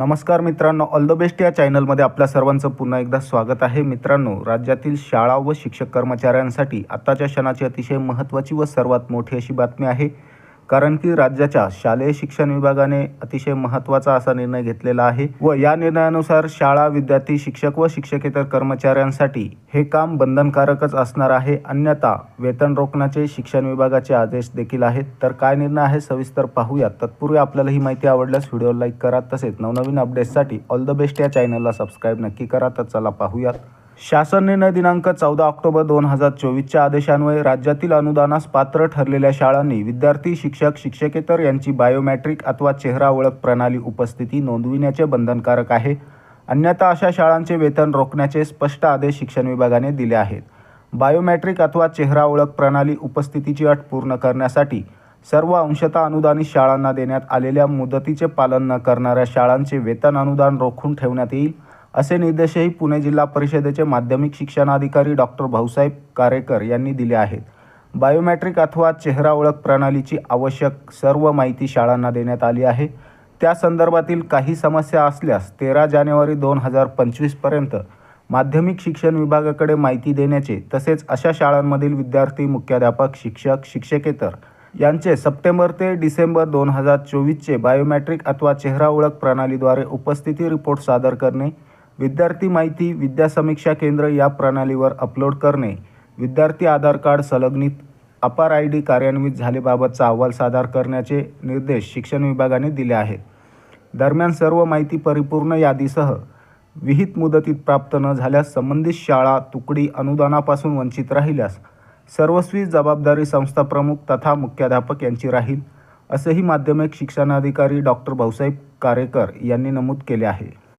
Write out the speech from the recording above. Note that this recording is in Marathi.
नमस्कार मित्रांनो ऑल द बेस्ट या चॅनलमध्ये आपल्या सर्वांचं पुन्हा एकदा स्वागत आहे. मित्रांनो राज्यातील शाळा व शिक्षक कर्मचाऱ्यांसाठी आत्ताच्या क्षणाची अतिशय महत्त्वाची व सर्वात मोठी अशी बातमी आहे. कारण की राज्याच्या शालेय शिक्षण विभागाने अतिशय महत्त्वाचा असा निर्णय घेतलेला आहे व या निर्णयानुसार शाळा विद्यार्थी शिक्षक व शिक्षकेतर कर्मचाऱ्यांसाठी हे काम बंधनकारकच असणार आहे. अन्यथा वेतन रोखण्याचे शिक्षण विभागाचे आदेश देखील आहेत. तर काय निर्णय आहे सविस्तर पाहूयात. तत्पूर्वी आपल्याला ही माहिती आवडल्यास व्हिडिओ लाईक करा. तसेच नवनवीन अपडेट्ससाठी ऑल द बेस्ट या चॅनलला सबस्क्राईब नक्की करा. तर चला पाहूयात. शासन निर्णय दिनांक चौदा ऑक्टोबर दोन हजार चोवीसच्या आदेशान्वये राज्यातील अनुदानास पात्र ठरलेल्या शाळांनी विद्यार्थी शिक्षक शिक्षकेतर यांची बायोमॅट्रिक अथवा चेहरा ओळख प्रणाली उपस्थिती नोंदविण्याचे बंधनकारक आहे. अन्यथा अशा शाळांचे वेतन रोखण्याचे स्पष्ट आदेश शिक्षण विभागाने दिले आहेत. बायोमॅट्रिक अथवा चेहरा ओळख प्रणाली उपस्थितीची अट पूर्ण करण्यासाठी सर्व अंशतः अनुदानित शाळांना देण्यात आलेल्या मुदतीचे पालन न करणाऱ्या शाळांचे वेतन अनुदान रोखून ठेवण्यात येईल. असे निर्देशही पुणे जिल्हा परिषदेचे माध्यमिक शिक्षणाधिकारी डॉक्टर भाऊसाहेब कारेकर यांनी दिले आहेत. बायोमॅट्रिक अथवा चेहरा ओळख प्रणालीची आवश्यक सर्व माहिती शाळांना देण्यात आली आहे. त्या संदर्भातील काही समस्या असल्यास तेरा जानेवारी दोन हजार पंचवीसपर्यंत माध्यमिक शिक्षण विभागाकडे माहिती देण्याचे तसेच अशा शाळांमधील विद्यार्थी मुख्याध्यापक शिक्षक शिक्षकेतर यांचे सप्टेंबर ते डिसेंबर दोन हजार चोवीसचे बायोमॅट्रिक अथवा चेहरा ओळख प्रणालीद्वारे उपस्थिती रिपोर्ट सादर करणे विद्यार्थी माहिती विद्यासमीक्षा केंद्र या प्रणालीवर अपलोड करणे विद्यार्थी आधार कार्ड संलग्नित अपार आय डी कार्यान्वित झालेबाबतचा अहवाल सादर करण्याचे निर्देश शिक्षण विभागाने दिले आहेत. दरम्यान सर्व माहिती परिपूर्ण यादीसह विहित मुदतीत प्राप्त न झाल्यास संबंधित शाळा तुकडी अनुदानापासून वंचित राहिल्यास सर्वस्वी जबाबदारी संस्था प्रमुख तथा मुख्याध्यापक यांची राहील असेही माध्यमिक शिक्षणाधिकारी डॉक्टर भाऊसाहेब कारेकर यांनी नमूद केले आहे.